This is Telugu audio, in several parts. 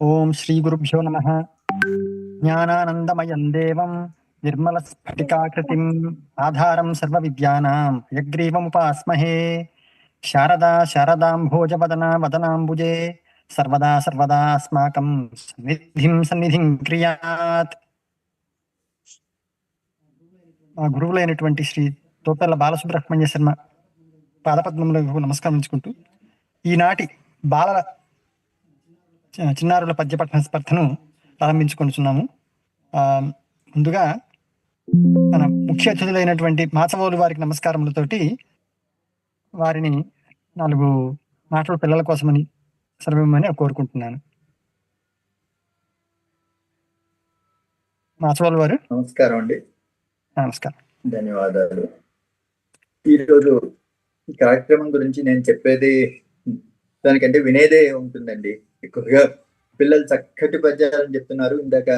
ఓం శ్రీ గురుభ్యో నమ జ్ఞానానందమయం దేవం నిర్మల స్ఫటికాకృతిం ఆధారం సర్వ విద్యానాం యగ్రీవముపాస్మహే శారదా శారదాంభోజవదనా వదనాంబుజే సర్వదా సర్వదా అస్మాకం సన్నిధిం సన్నిధిం క్రియాత్ మా గురువులైనటువంటి శ్రీ తోటల బాలసుబ్రహ్మణ్య శర్మ పాదపద్మంలో నమస్కరించుకుంటూ ఈనాటి బాలల చిన్నారుల పద్యపఠన స్పర్ధను ప్రారంభించుకుంటున్నాము. ముందుగా మన ముఖ్య అతిథులైనటువంటి మాచవోలు వారికి నమస్కారములతోటి వారిని నాలుగు మాటలు పిల్లల కోసమని సర్వమని కోరుకుంటున్నాను. మాచవోలు వారు. నమస్కారం అండి. నమస్కారం. ధన్యవాదాలు. ఈరోజు ఈ కార్యక్రమం గురించి నేను చెప్పేది దానికంటే వినేదే ఉంటుందండి. ఎక్కువగా పిల్లలు చక్కటి పద్యాలను చెప్తున్నారు. ఇందాక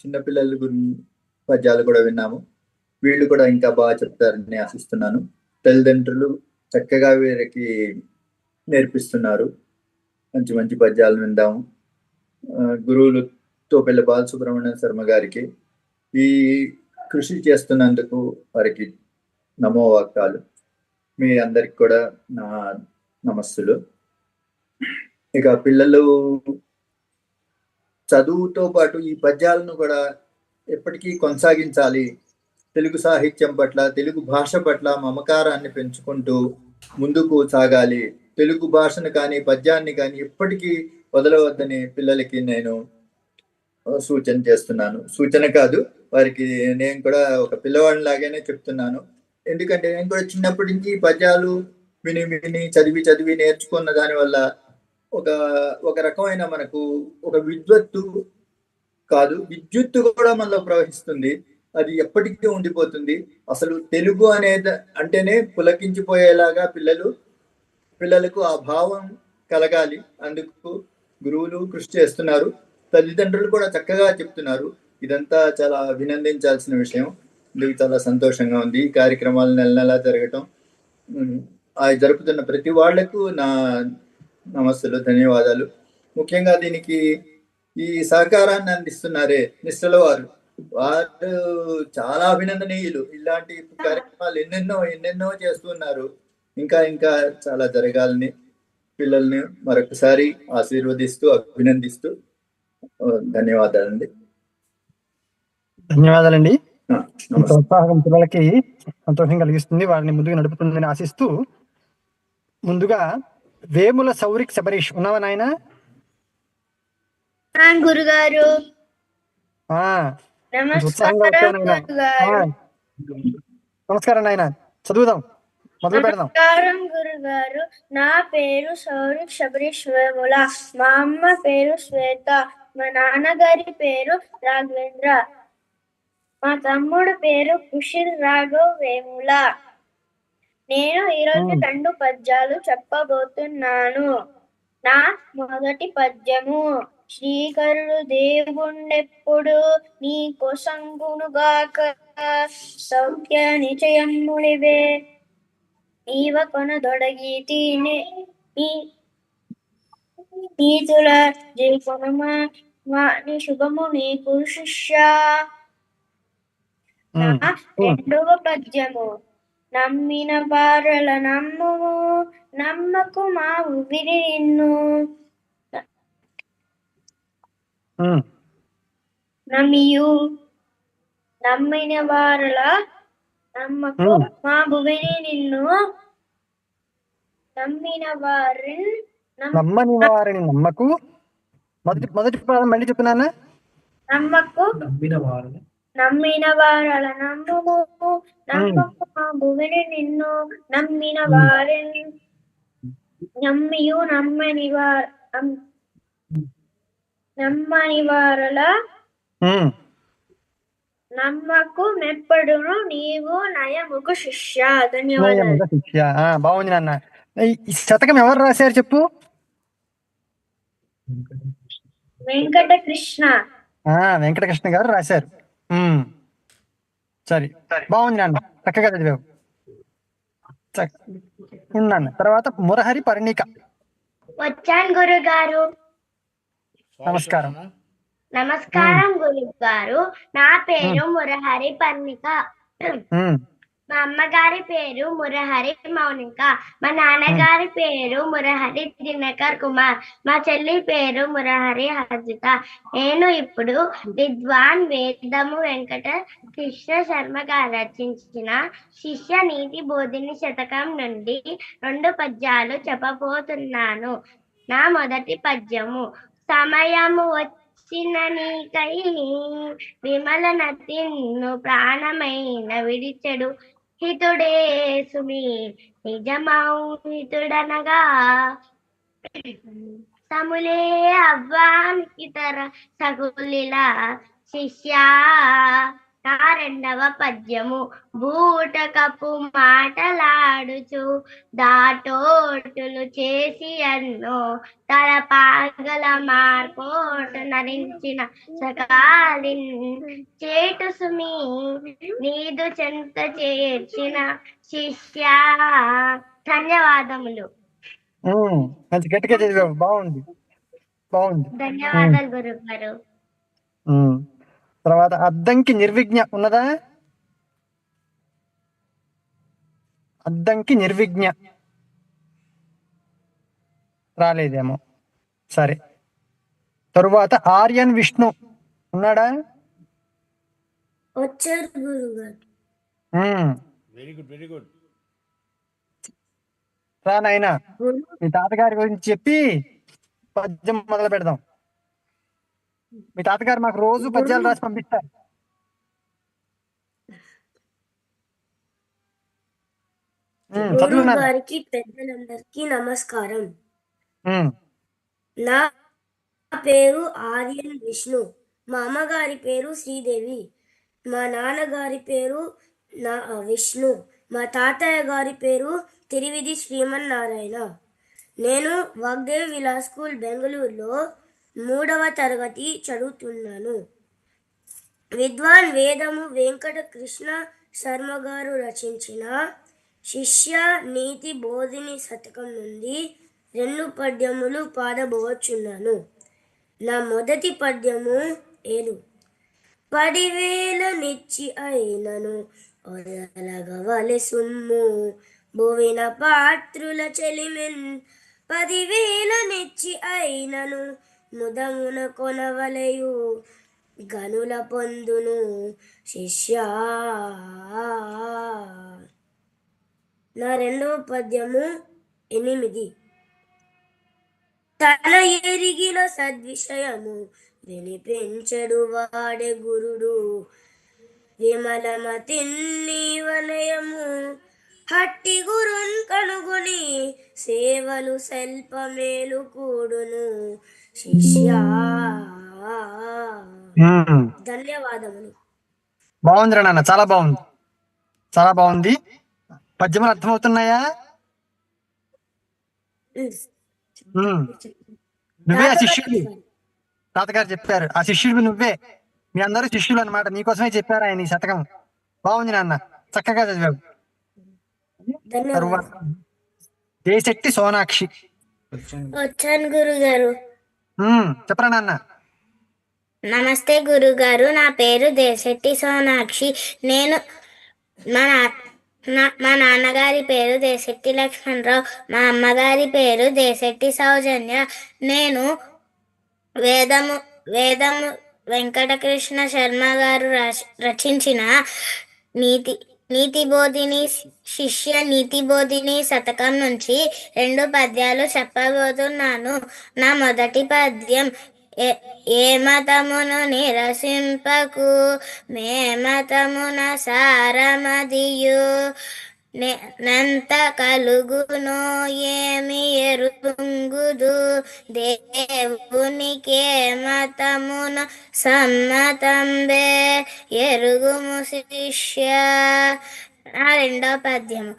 చిన్న పిల్లల గురించి పద్యాలు కూడా విన్నాము. వీళ్ళు కూడా ఇంకా బాగా చెప్తారని ఆశిస్తున్నాను. తల్లిదండ్రులు చక్కగా వీరికి నేర్పిస్తున్నారు. మంచి మంచి పద్యాలు విందాము. గురువులతో గురువులు తోపెల్లి బాలసుబ్రహ్మణ్యం శర్మ గారికి. ఈ కృషి చేస్తున్నందుకు వారికి నమో వాక్యాలు మీ అందరికి కూడా నా నమస్సులు. ఇక పిల్లలు చదువుతో పాటు ఈ పద్యాలను కూడా ఎప్పటికీ కొనసాగించాలి. తెలుగు సాహిత్యం పట్ల తెలుగు భాష పట్ల మమకారాన్ని పెంచుకుంటూ ముందుకు సాగాలి. తెలుగు భాషను కానీ పద్యాన్ని కానీ ఎప్పటికీ వదలవద్దని పిల్లలకి నేను సూచన చేస్తున్నాను. సూచన కాదు వారికి నేను కూడా ఒక పిల్లవాడిని లాగానే చెప్తున్నాను. ఎందుకంటే నేను కూడా చిన్నప్పటి నుంచి పద్యాలు విని విని చదివి చదివి నేర్చుకున్న దాని వల్ల ఒక ఒక రకమైన మనకు ఒక విద్వత్తు కాదు. విద్యుత్తు కూడా మనలో ప్రవహిస్తుంది. అది ఎప్పటికీ ఉండిపోతుంది. అసలు తెలుగు అనేది అంటేనే పులకించిపోయేలాగా పిల్లలు పిల్లలకు ఆ భావం కలగాలి. అందుకు గురువులు కృషి చేస్తున్నారు. తల్లిదండ్రులు కూడా చక్కగా చెప్తున్నారు. ఇదంతా చాలా అభినందించాల్సిన విషయం. ఇందుకు చాలా సంతోషంగా ఉంది. ఈ కార్యక్రమాలు నెల నెలా జరగటం. ఆ జరుపుతున్న ప్రతి వాళ్ళకు నా నమస్సులు ధన్యవాదాలు. ముఖ్యంగా దీనికి ఈ సహకారాన్ని అందిస్తున్నారే నిష్టల వారు. వారు చాలా అభినందనీయులు. ఇలాంటి కార్యక్రమాలు ఎన్నెన్నో ఎన్నెన్నో చేస్తున్నారు. ఇంకా ఇంకా చాలా జరగాలని పిల్లల్ని మరొకసారి ఆశీర్వదిస్తూ అభినందిస్తూ ధన్యవాదాలండి. ధన్యవాదాలండి. ప్రోత్సాహం పిల్లలకి సంతోషం కలిగిస్తుంది. వారిని ముందుకు నడుపుతుందని ఆశిస్తూ ముందుగా వేముల సౌరిక్ శబరీష్ ఉన్నావా నాయన? గురుగారు. నమస్కారం నాయన. చదువుదాం. మొదలు పెడదాం. గురుగారు. నా పేరు సౌరి శబరీష్ వేముల. మా అమ్మ పేరు శ్వేత. మా నాన్నగారి పేరు రాఘవేంద్ర. మా తమ్ముడు పేరు కుషిల్ రాఘవ్ వేముల. నేను ఈరోజు. రెండు పద్యాలు చెప్పబోతున్నాను. నా మొదటి పద్యము శ్రీకరుడు దేవుండెప్పుడు నీ కొసంగునుగాక సౌఖ్య నిచయముడివే నీవ కొనదొడగీతి నే- నీ నీతుల జీకొనమా మా- నీ శుభము నీకు శిష్య. రెండవ పద్యము నమ్మిన వారల నమ్ముము నమ్మకు మా ఉవిరి నిన్ను ఉమ్, నమ్మియు నమ్మిన వారల నమ్మకు ఉమ్. మా భువిని నిన్ను నమ్మిన వారి నమ్మని వారిని నమ్మకు. మొదటి మొదటి పదం మళ్ళీ చెప్పున్నానా నమ్మకు నమ్మిన వారల నమ్ముము భువిని నిన్ను నమ్మిన వారిని నమ్మియు నమ్మని వార నమ్మని వారల నమ్మకు మెప్పడును నీవు నయముకు శిష్య. ధన్యవాదాలు. ఆ, బాగుంది నాన్న. ఈ- శతకం ఎవరు రాశారు చెప్పు? వెంకట కృష్ణ ఆ వెంకటకృష్ణ గారు రాశారు. సరే. బాగుంది నాన్న. చక్కగా చదివావు. ఉన్నాను తర్వాత మురహరి పరిణిక. వచ్చాను గురుగారు. నమస్కారం. నమస్కారం గురువు గారు నా పేరు మురహరి పర్ణిక. మా అమ్మగారి పేరు మురహరి మౌనిక. మా నాన్నగారి పేరు మురహరి దినకర్ కుమార్. మా చెల్లి పేరు మురహరి హర్జిత నేను ఇప్పుడు విద్వాన్ వేదము వెంకట కృష్ణ శర్మ గారు రచించిన శిష్య నీతి బోధిని శతకం నుండి రెండు పద్యాలు చెప్పబోతున్నాను. నా మొదటి పద్యము సమయము వచ్చిననికై విమల నతిన్ను ప్రాణమైన విడిచెడు. హితుడే సుమి నిజమౌ సములే అవ్వానికి తర సగులిలా శిష్యా. నా రెండవ పద్యము. బూటకపు మాటలాడుచు దాటోటులు చేసి అన్నో తల పాగల మార్కోట నరించిన సకాలిన్ చేటు సుమి నీదు చెంత చేర్చిన శిష్య. ధన్యవాదములు. మంచి గట్టిగా చదివావు బాగుంది. బాగుంది. ధన్యవాదాలు గురువు గారు. ఉమ్. తర్వాత అద్దంకి నిర్విజ్ఞ ఉన్నదా? అద్దంకి నిర్విజ్ఞ రాలేదేమో. సరే. తరువాత ఆర్యన్ విష్ణు ఉన్నాడా? వెరీ గుడ్ వెరీ గుడ్ రా నాయనా. మీ తాతగారి గురించి చెప్పి పద్యం మొదలు పెడదాం మీ తాతగారు మాకు రోజు పద్యాలు రాసి పంపిస్తారు. గారికి పెద్దలందరికీ నమస్కారం. నా పేరు ఆర్యన్ విష్ణు. మా అమ్మగారి పేరు శ్రీదేవి. మా నాన్నగారి పేరు నా విష్ణు. మా తాతయ్య గారి పేరు తిరివిధి శ్రీమన్నారాయణ. నేను వాగ్దేవ్ విలాస్ స్కూల్ బెంగళూరులో మూడవ తరగతి చదువుతున్నాను. విద్వాన్ వేదము వెంకట కృష్ణ శర్మ గారు రచించిన శిష్య నీతి బోధిని శతకం నుండి రెండు పద్యములు పాడబోచున్నాను. నా మొదటి పద్యము ఏడు పదివేల నిచ్చి అయినను ఒరలగవలె సుమ్ము భువిన పాత్రుల చెలిమెన్ పదివేల నిచ్చి అయినను ముదమున కొనవలయు గనుల పొందును శిష్యా. నా రెండవ పద్యము ఎనిమిది. తన ఎరిగిన సద్విషయము వినిపించడు వాడే గురుడు. విమలమతిన్ని వలయము హట్టి గురున్ కనుగొని సేవలు స్వల్పమేలు కూడును. శిష్యా. ధన్యవాదములు. బాగుందిరా నాన్న చాలా బాగుంది. చాలా బాగుంది. పద్యములు అర్థమవుతున్నాయా. నువ్వే ఆ శిష్యుడి. తాతగారు చెప్పారు. ఆ శిష్యుడు నువ్వే. మీ అందరూ శిష్యులు అన్నమాట. నీకోసమే చెప్పారు ఆయన ఈ శతకం. బాగుంది నాన్న. చక్కగా చదివావు. తరువాత దేశెట్టి సోనాక్షి. వచ్చాను గురుగారు చెప్పరా నాన్న. నమస్తే గురుగారు నా పేరు దేశెట్టి సోనాక్షి. నేను మా మా నాన్నగారి పేరు దేశెట్టి లక్ష్మణరావు మా అమ్మగారి పేరు దేశెట్టి సౌజన్య. నేను వేదము వేదము వెంకటకృష్ణ శర్మ గారు రచ- రచించిన నీతి నీతిబోధిని శిష్య నీతిబోధిని శతకం నుంచి రెండు పద్యాలు చెప్పబోతున్నాను. నా మొదటి పద్యం ఏ- మతమును నిరసింపకు మే మతమున సారమదియు నంత కలుగునో ఏమి ఎరుంగుదు? దేవునికే మతమున సమ్మతంబే ఎరుగుము శిష్య. ఆ రెండో పద్యము.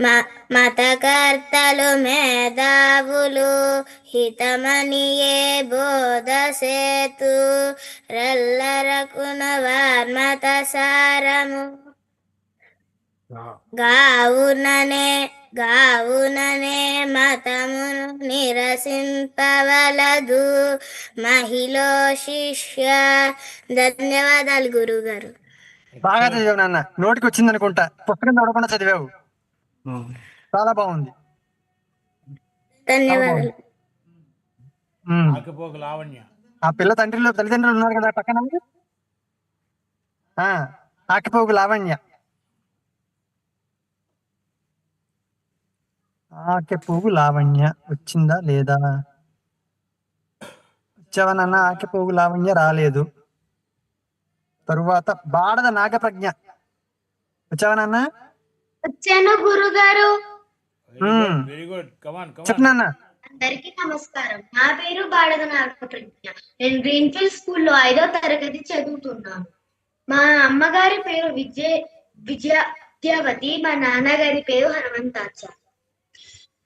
మ- మతకర్తలు మేధావులు హితమనియే బోధ సేతు రల్లరకున వార్మత సారము. గావుననే గావుననే మతమును నిరసింపవలదు. మహిళ శిష్య. ధన్యవాదాలు గురుగారు. బాగా చదివావు నాన్న. నోటికి వచ్చింది అనుకుంటా పుస్తకం చదవకుండా చదివావు. చాలా బాగుంది. ధన్యవాదాలు. ఆ పిల్ల తండ్రిలో తల్లిదండ్రులు ఉన్నారు కదా పక్కన. ఆ ఆకిపోగు లావణ్య. ఆకెపోగు లావణ్య వచ్చిందా లేదా? వచ్చావా నాన్న ఆకెపోగు లావణ్య రాలేదు. తరువాత బాడద నాగప్రజ్ఞ. వచ్చావా నాన్న వచ్చాను గురుగారు. మ్మ్. వెరీ గుడ్ కమాన్ చెప్పు కమాన్ నాన్న. అందరికీ నమస్కారం. నా పేరు బాడగ నాగప్రజ్ఞ. నేను గ్రీన్ఫీల్డ్ స్కూల్లో ఐదో తరగతి చదువుతున్నాను. మా అమ్మగారి పేరు విజయ విజయవతి మా నాన్నగారి పేరు హనుమంతాచార్య.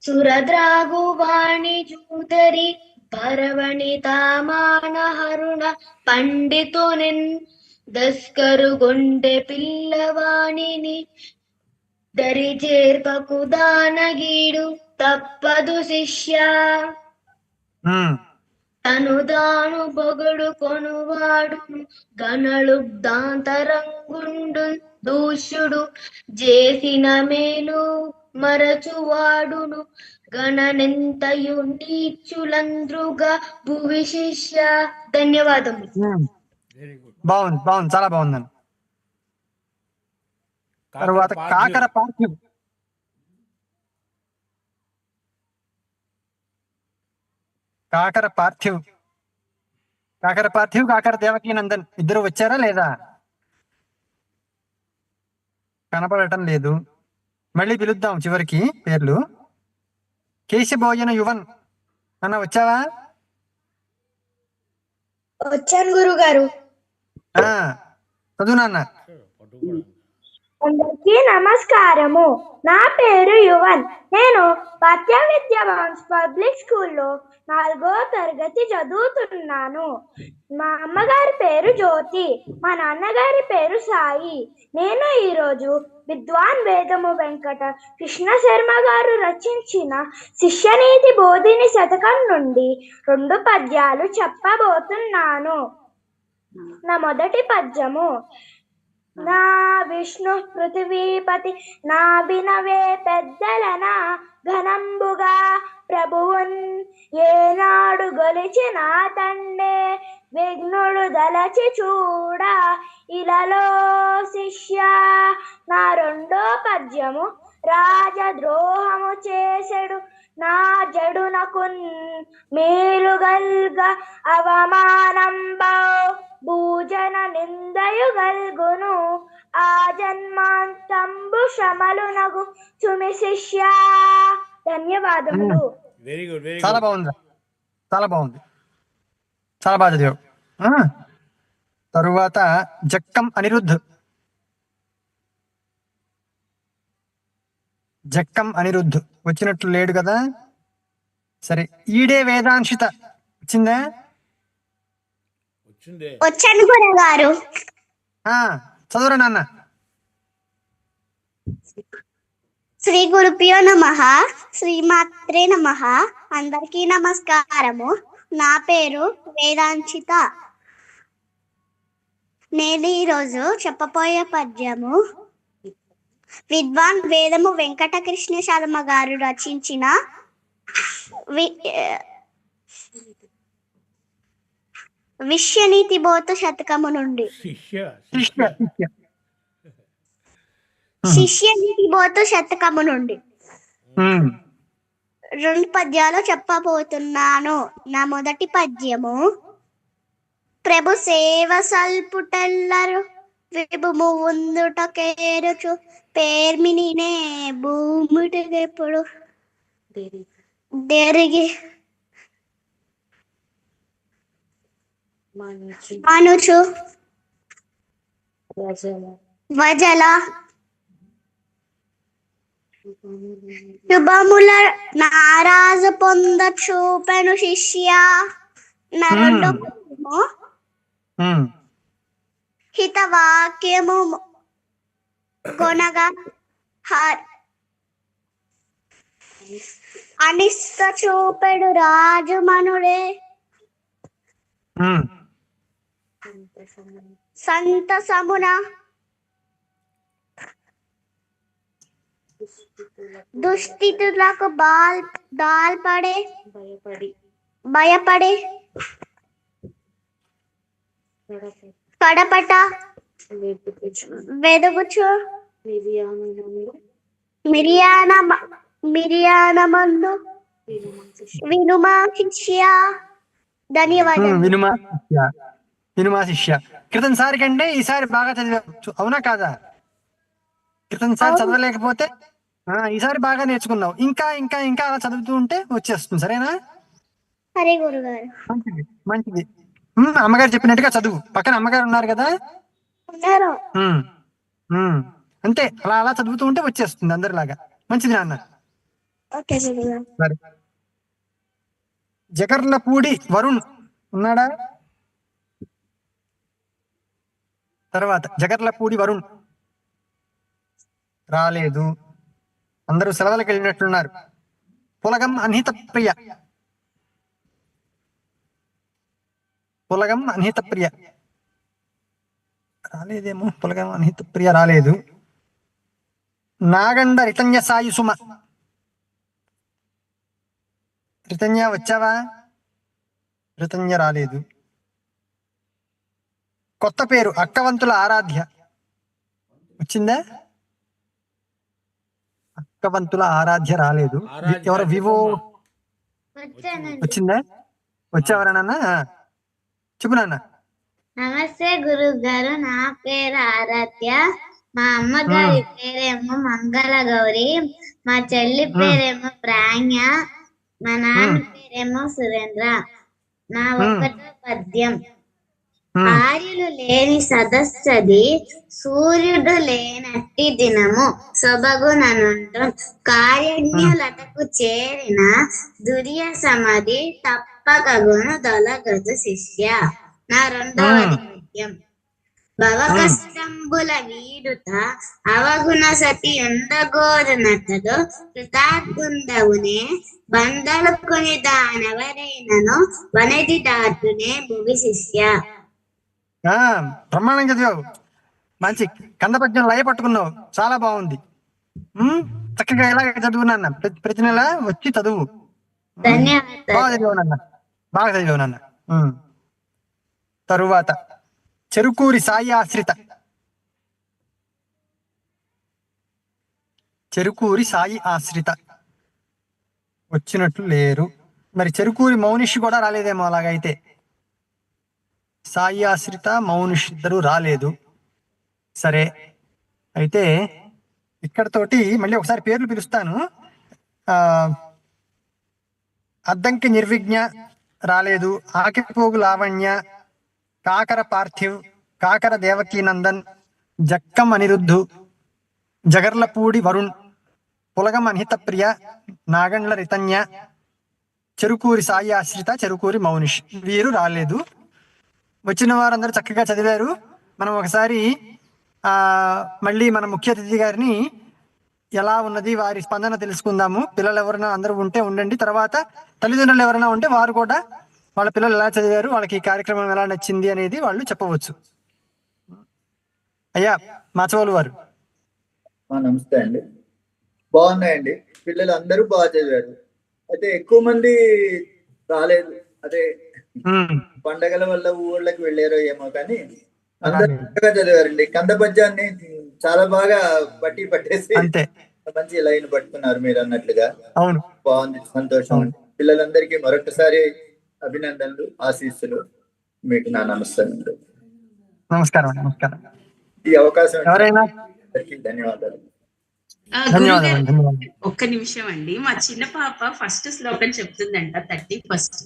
సురద్రాగు వాణి జూదరి భరవణి తామాన హరుణ పండితునిన్ దస్కరు గొండె పిల్లవాణిని దరి చేర్పకు దానగీడు తప్పదు శిష్య. తను దాను బొగడు కొనువాడును గణలుబ్దాంతరంగుండు దూష్యుడు చేసిన మేలు మరచువాడును. గణనెంతయు నీచులంద్రుగా భువి శిష్య. గుడ్ బాగుంది బాగుంది చాలా బాగుందండి. తర్వాత కాకర పార్థివ్ కాకర పార్థివ్ కాకర పార్థివ్ కాకర దేవకీ నందన్. ఇద్దరు వచ్చారా లేదా? కనపడటం లేదు. మళ్ళీ పిలుద్దాం చివరికి పేర్లు. కేశభోజన యువన్. అన్న వచ్చావా? వచ్చాను గురుగారు. ఆ, చదువు నాన్న. అందరికీ నమస్కారము. నా పేరు యువన్. నేను పత్య విద్యాభవన్స్ పబ్లిక్ స్కూల్లో నాలుగో తరగతి చదువుతున్నాను. మా అమ్మగారి పేరు జ్యోతి. మా నాన్నగారి పేరు సాయి. నేను ఈరోజు విద్వాన్ వేదము వెంకట కృష్ణ శర్మ గారు రచించిన శిష్యనీతి బోధిని శతకం నుండి రెండు పద్యాలు చెప్పబోతున్నాను. నా మొదటి పద్యము నా విష్ణు పృథివీపతి నా వినవే పెద్దలన ఘనంబుగా ప్రభువున్. ఏనాడు గొలిచిన తండే విఘ్నుడు దలచి చూడ. ఇలలో శిష్య నా రెండో పద్యము రాజద్రోహము చేసెడు. నా జడునకున్ మేలుగల్గ అవమానంబౌ. భూజన నిందయు గల్గును. ఆ జన్మాంతంబు శ్రమలునగు చుమి శిష్య. ధన్యవాదములు. వెరీ గుడ్ వెరీ చాలా బాగుంది. చాలా బాగుంది. చాలా బాగా చదివావు. తరువాత జక్కం అనిరుద్ధ్. జక్కం అనిరుద్ధ్. వచ్చినట్లు లేడు కదా? సరే ఈడే వేదాంశిత. వచ్చిందా? వచ్చిందే. వచ్చాను చదువురా నాన్న. శ్రీ గురుప్యో నమ శ్రీమాత్రే నమ. అందరికీ నమస్కారము. నా పేరు వేదాంచిత నేను ఈరోజు చెప్పబోయే పద్యము విద్వాన్ వేదము వెంకటకృష్ణ శర్మ గారు రచించిన విశ్వనీతి బోధ శతకము నుండి. శిష్య శిష్య శిష్య. శిష్యనీతి బోధ శతకము నుండి. రెండు పద్యాలు చెప్పబోతున్నాను. నా మొదటి పద్యము ప్రభు సేవ సల్పుటెల్లరు విభుము ఉందుట కేరుచు పేర్మినినే భూమిటికెప్పుడు దెరిగి మనుచు వజల శుభముల నారాజు పొంద చూపెను శిష్య నా రెండో Hmm. పద్యము ఉమ్, హితవాక్యము కొనగా హ- అనిష్ట చూపెడు రాజు మనుడే. ఉమ్, సంతసమున దుస్థితులకు బాల్ దాల్పడే. భయపడే. కడపట వెదుగుచు మిరియాన మిరియానమందు వినుమా శిష్య ధన్యవాదాలు. వినుమా శిష్య వినుమా శిష్య క్రితం సారి కంటే ఈసారి బాగా చదివావు అవునా కాదా? క్రితం సారి. చదవలేకపోతే ఆ, ఈసారి బాగా నేర్చుకున్నావు. ఇంకా ఇంకా ఇంకా అలా చదువుతూ ఉంటే వచ్చేస్తుంది. సరేనా? సరే గురుగారు. మంచిది మంచిది. అమ్మగారు చెప్పినట్టుగా చదువు. పక్కన అమ్మగారు ఉన్నారు కదా? ఉన్నారు. అంతే. అలా అలా చదువుతూ ఉంటే వచ్చేస్తుంది అందరిలాగా. మంచిది నాన్న సరే. జగర్లపూడి వరుణ్ ఉన్నాడా? తర్వాత జగర్లపూడి వరుణ్. రాలేదు. అందరూ సెలవులకు వెళ్ళినట్లున్నారు పులగం అన్హిత ప్రియ పులగం అన్హిత ప్రియ రాలేదేమో. పులగం అన్హిత ప్రియ రాలేదు. నాగండ రితన్య సాయి సుమ. రితన్య వచ్చావా? రితన్య రాలేదు. కొత్త పేరు అక్కవంతుల ఆరాధ్య. వచ్చిందా? అక్కవంతుల ఆరాధ్య రాలేదు. ఎవరు? వివో? వచ్చిందా? వచ్చావరా నాన్న? చెప్పు నాన్న. నమస్తే గురువు గారు నా పేరు ఆరాధ్య. మా అమ్మగారి పేరేమో మంగళ గౌరి మా చెల్లి పేరేమో ప్రాజ్ఞ మా నాన్న. పేరేమో సురేంద్ర నా. ఒకటో పద్యం. ఆర్యులు లేని సదస్సది సూర్యుడు లేనట్టి దినము. సొబగుననుంటు కార్యజ్ఞులటకు చేరిన దుర్య సమాధి తప్పకగును దొలగదు శిష్య. నా రెండవది పద్యం. భవ కష్టంబుల వీడుత అవగుణ సతి ఎందగోరనతడు కృతార్థుండవునే బందలు కొని దానెవరైనను వనది దాటునే భువి శిష్య. ఆ, బ్రహ్మాండంగా చదివావు. మంచి కందపద్యం లయ పట్టుకున్నావు. చాలా బాగుంది. చక్కగా ఎలాగ చదువు నాన్న ప్రతి- నెల వచ్చి చదువు. బాగా చదివావు నాన్న. బాగా చదివావు నాన్న. తరువాత. చెరుకూరి సాయి ఆశ్రిత. చెరుకూరి సాయి ఆశ్రిత. వచ్చినట్లు లేరు. మరి చెరుకూరి మౌనిషి కూడా రాలేదేమో అలాగైతే. సాయి ఆశ్రిత మౌనిషి ఇద్దరు రాలేదు. సరే. అయితే ఇక్కడతోటి మళ్ళీ ఒకసారి పేర్లు పిలుస్తాను. అద్దంకి నిర్విజ్ఞ రాలేదు. ఆకిపోగు లావణ్య కాకర పార్థివ్ కాకర దేవకీనందన్ జక్కం అనిరుద్ధు జగర్లపూడి వరుణ్ పులగం అనిహితప్రియ నాగండ్ల రితన్య చెరుకూరి సాయి ఆశ్రిత చెరుకూరి మౌనిష్. వీరు రాలేదు. వచ్చిన వారందరూ చక్కగా చదివారు. మనం ఒకసారి ఆ మళ్ళీ మన ముఖ్య అతిథి గారిని ఎలా ఉన్నది వారి స్పందన తెలుసుకుందాము. పిల్లలు ఎవరైనా అందరూ ఉంటే ఉండండి. తర్వాత తల్లిదండ్రులు ఎవరైనా ఉంటే వారు కూడా వాళ్ళ పిల్లలు ఎలా చదివారు వాళ్ళకి ఈ కార్యక్రమం ఎలా నచ్చింది అనేది వాళ్ళు చెప్పవచ్చు. అయ్యా మాచవోలు వారు. నమస్తే అండి. బాగున్నాయండి. పిల్లలు అందరూ బాగా చదివారు. అయితే ఎక్కువ మంది రాలేదు. అదే పండగల వల్ల ఊళ్ళకి వెళ్ళారో ఏమో కానీ అందరూ చదివారండి. కంద పద్యాన్ని చాలా బాగా బట్టి పట్టేసి మంచి లైన్ పట్టుకున్నారు మీరు అన్నట్లుగా. అవును. బాగుంది. సంతోషం పిల్లలందరికీ మరొకసారి అభినందనలు ఆశీస్సులు మీకు నా నమస్కారం నమస్కారం నమస్కారం. ఈ అవకాశం ఎవరైనా? ధన్యవాదాలు. ఒక్క నిమిషం అండి. మా చిన్న పాప ఫస్ట్ శ్లోకం చెప్తుందంట థర్టీ ఫస్ట్.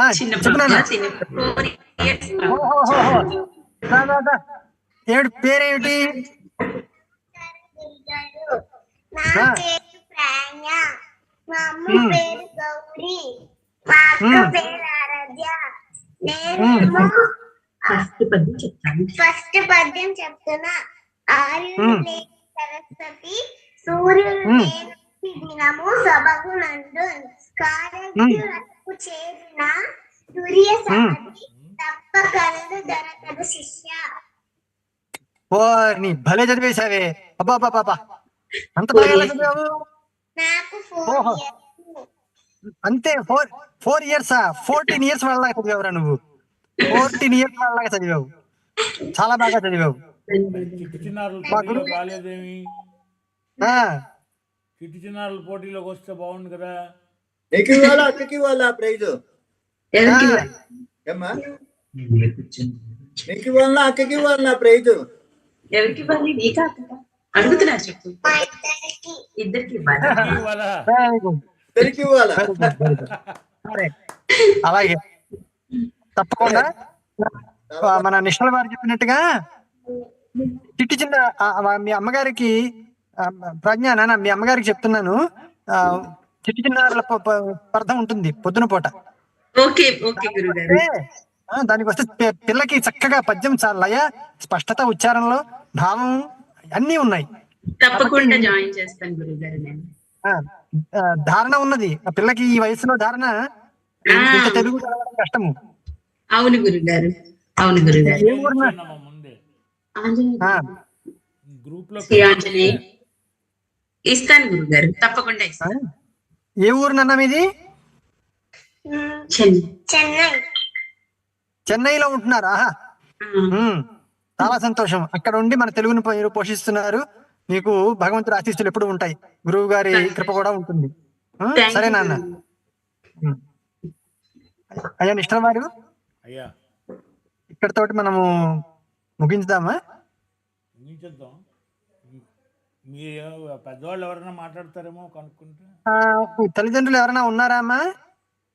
ఆ, చిన్న. ఏమిటి పేరేమిటి? మా అమ్మ. పేరు గౌరీ. ఫస్ట్ పద్యం చెప్తాను. ఫస్ట్ పద్యం చెప్తున్నా. ఆర్యుడు సరస్వతి సూర్యుడు దినము సభకు నందు కార్యకు చేరిన తురియ సమాధి తప్పగలదు దొరకదు శిష్య. ఓ నీ భలే చదివేశావే. అబ్బా అబ్బా అబ్బా అంత బాగా చదివావు? నాకు. ఫోన్ అంతే four four years? Fourteen years వాళ్ళగా చదివావురా నువ్వు. ఫోర్టీన్ ఇయర్స్ వాళ్ళగా చదివావు. చాలా బాగా చదివావు. చిన్నారుల పోటీలోకి వస్తే బాగుండు కదా. నీకు ఇవ్వాలా అక్కకి ఇవ్వాలా ప్రైజ్? ఎవరికి ఆ. ఇవ్వాలి? ఏమ్మా? నీకు ఇవ్వాలా అక్కకి ఇవ్వాలా ప్రైజ్? ఎవరికి ఇవ్వాలి? నీకా అక్కకా? అడుగుతున్నారు చెప్పు. మా ఇద్దరికి. ఇద్దరికి ఇవ్వాలి. ఇవ్వాలా? అలాగే. తప్పకుండా. మన నిష్ఠల వారు చెప్పినట్టుగా చిట్టి చిన్న మీ అమ్మగారికి ప్రజ్ఞ నాన్న మీ అమ్మగారికి చెప్తున్నాను. చిట్టి చిన్నారుల ప- ప- స్పర్ధ ఉంటుంది పొద్దున పూట. ఓకే ఓకే గురుగారు. అంటే, ఆ, దానికి వస్తే పిల్లకి చక్కగా పద్యం చాలా లయ స్పష్టత ఉచ్చారణలో భావం అన్నీ ఉన్నాయి. తప్పకుండా జాయిన్ చేస్తాను గురుగారు నేను. ధారణ ఉన్నది. ఆ పిల్లకి ఈ వయసులో ధారణ తెలుగు కష్టము అవును గురుగారు. అవును గురుగారు. గ్రూప్లో ఇస్తాను గురుగారు. తప్పకుండా ఇస్తాను. ఏ ఊరునన్నా మీది? చెన్నై. చెన్నై. చెన్నైలో ఉంటున్నారు. ఆహా. చాలా సంతోషం. అక్కడ ఉండి మన తెలుగును పోషిస్తున్నారు. మీకు భగవంతుడి ఆశీస్సులు ఎప్పుడు ఉంటాయి. గురువు గారి కృప కూడా ఉంటుంది. సరే నాన్న. అయ్యా నిష్ఠల వారు. అయ్యా. ఇక్కడతోటి మనము ముగించుదామా? ముగించేద్దాం. పెద్దవాళ్ళు ఎవరైనా మాట్లాడతారేమో కనుక్కుంటే. తల్లిదండ్రులు ఎవరైనా ఉన్నారా అమ్మా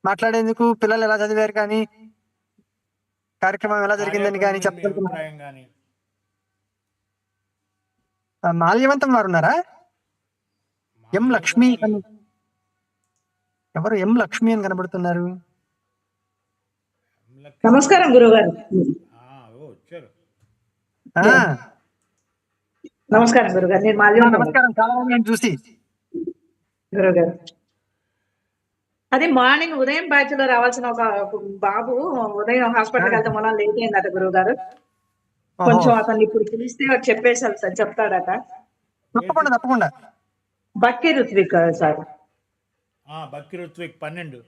మాట్లాడేందుకు? పిల్లలు ఎలా చదివారు కానీ? కార్యక్రమం ఎలా జరిగిందని కానీ చెప్పగలుగుతున్నారు? మాల్యవంతం వారు ఉన్నారా ఎం లక్ష్మి అని. ఎవరు ఎం లక్ష్మి అని కనబడుతున్నారు? నమస్కారం గురుగారు. ఆ, ఓ, వచ్చారు. ఆ, నమస్కారం గురుగారు. నేను మాల్యం నమస్కారం. చాలా చూసి. గురుగారు. అది మార్నింగ్ ఉదయం బ్యాచ్లో రావాల్సిన ఒక బాబు ఉదయం హాస్పిటల్కి వెళ్తే మొన్న లేట్ అయిందట గురుగారు. ఓహో. కొంచెం అతన్ని ఇప్పుడు పిలిస్తే వాడు చెప్పేసారు సార్ చెప్తాడట. తప్పకుండా తప్పకుండా. బక్కి రుత్విక్ సార్. ఆ, బక్కి ఋత్విక్ పన్నెండు.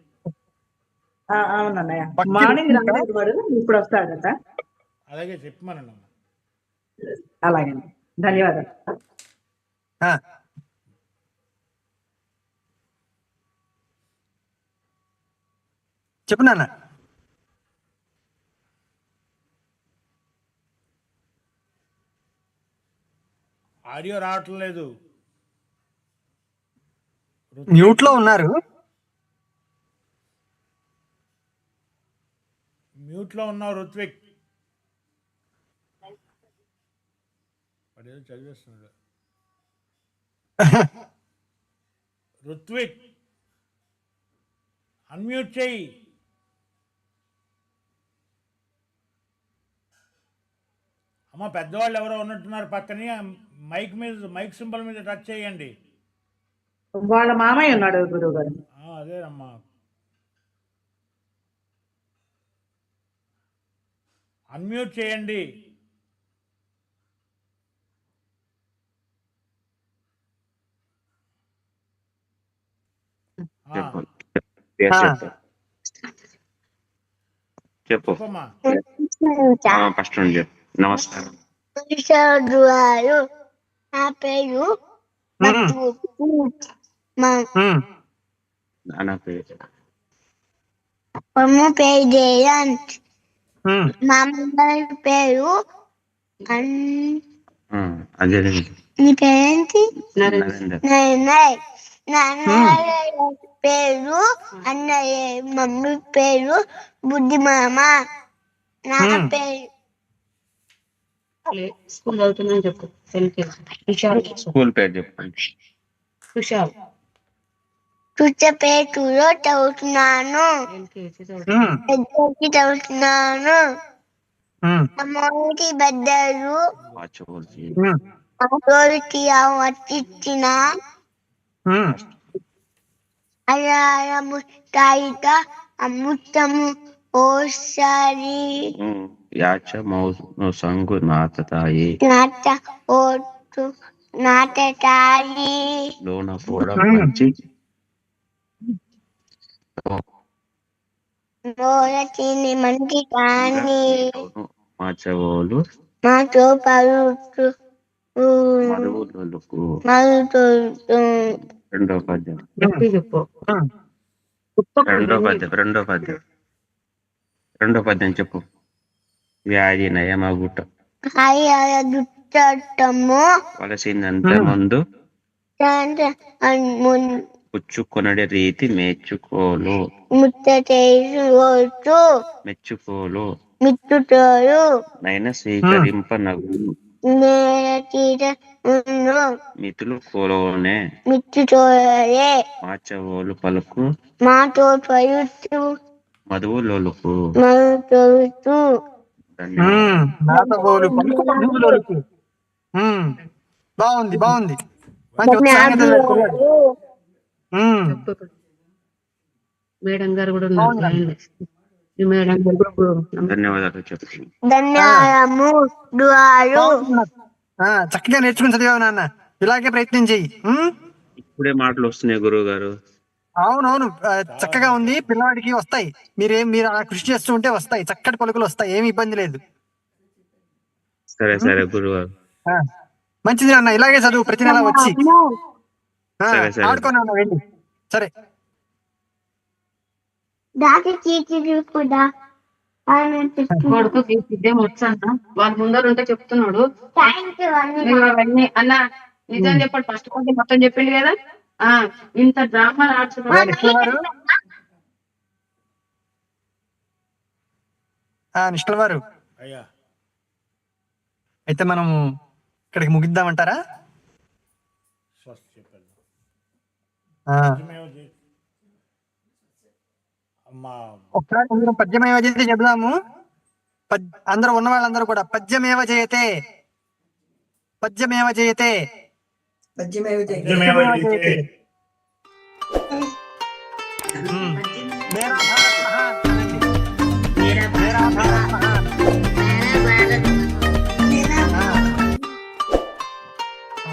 ఆ, అవునన్నయ్య. మార్నింగ్? రాలేదు వాడు ఇప్పుడు వస్తాడట. అలాగే చెప్పమనండి అలాగే ధన్యవాదాలు. ఆ, చెప్పు నాన్న. ఆడియో రావటం లేదు మ్యూట్లో ఉన్నారు. మ్యూట్లో ఉన్నావు ఋత్విక్. వాడు ఏదో చదివేస్తున్నాడు. ఋత్విక్ అన్మ్యూట్ చేయి. అమ్మ పెద్దవాళ్ళు ఎవరో ఉన్నట్టున్నారు పక్కనే. మైక్ మీద మైక్ సింబల్ మీద టచ్ చేయండి. వాళ్ళ మామయ్య ఉన్నాడు గురుగారు ఆ, అదేనమ్మా అన్మ్యూట్ చేయండి. చెప్పు. ఫస్ట్ నమస్కారం. గారు నా పేరు నాన్న పేరు. అమ్మ పేరు జయంత్. మా అమ్మగారి పేరు నీ పేరేంటి? నాన్నయ్య పేరు అన్నయ్య మమ్మీ పేరు బుద్ధి మామ. నా. పేరు స్కూల్ చదువుతున్నాను చెప్పు. ఎల్కేజీ విశాల్ స్కూల్ పేరు చెప్పండి విశాల్ చుట్టపేటలో చదువుతున్నాను. ఎల్కేజీ చదువుతున్నాను. వాచ్ ఉమ్. తోడికి వచ్చిచ్చిన అమృతము ఓసారి. యాచ మౌ సంగు నాతతాయి నాట ఓటు నాటకాలి లోన కూడా ఉమ్. మంచి తిని మంచి కానీ రెండో పద్యం. రెండో పద్యం రెండో పద్యం రెండో పద్యం చెప్పు వ్యాధి నయమగుట దుట్టము వలసిందంత. ముందు మున్ పుచ్చుకొనడి రీతి మెచ్చుకోలు ముత్త చేసుకోవచ్చు మెచ్చుకోలు మిత్రుతోడు నైన స్వీకరింపనగు మితులు కోలోనే మిత్రుతోడే మాచవోలు పలుకు మాతో పరుతు మధువులొలుకు పలుకు మధువులొలుకు. బాగుంది. బాగుంది మేడం గారు కూడా మేడం గారు కూడా. ధన్యవాదాలు చక్కగా నేర్చుకుని చదివావు నాన్న. ఇలాగే ప్రయత్నం చెయ్యి? ఇప్పుడే మాటలు వస్తున్నాయి గురువు గారు అవునవును. ఆ, చక్కగా ఉంది. పిల్లవాడికి వస్తాయి. మీరేం మీరు అలా కృషి చేస్తూ ఉంటే వస్తాయి. చక్కటి పలుకులు వస్తాయి. ఏమి ఇబ్బంది లేదు. సరే సరే గురువు గారు ఆ, మంచిది నాన్న. ఇలాగే చదువు ప్రతి నెల వచ్చి. ఆ, సరే, సరే. ఆడుకో నాన్న వెళ్ళి. సరే. దాటి చీచి కూడా కొడుకు ఇదేం వచ్చాను వాళ్ళ ముందర ఉంటే చెప్తున్నాడు. అన్న. నిజం చెప్పండి. ఫస్ట్ కొంచెం మొత్తం చెప్పింది కదా? ఆ ఇంత డ్రామా ఆ, ఆడుతున్నాడు నిష్ఠల వారు ఆ, నిష్ఠల వారు అయ్యా. అయితే మనం ఇక్కడికి ముగిద్దామంటారా? ఒకసారి పద్యమేవ జయతే చెబుదాము. అందరూ ఉన్న వాళ్ళందరూ కూడా పద్యమేవ జయతే. పద్యమేవ జయతే నిజమేమో చేస్తే ఉమ్.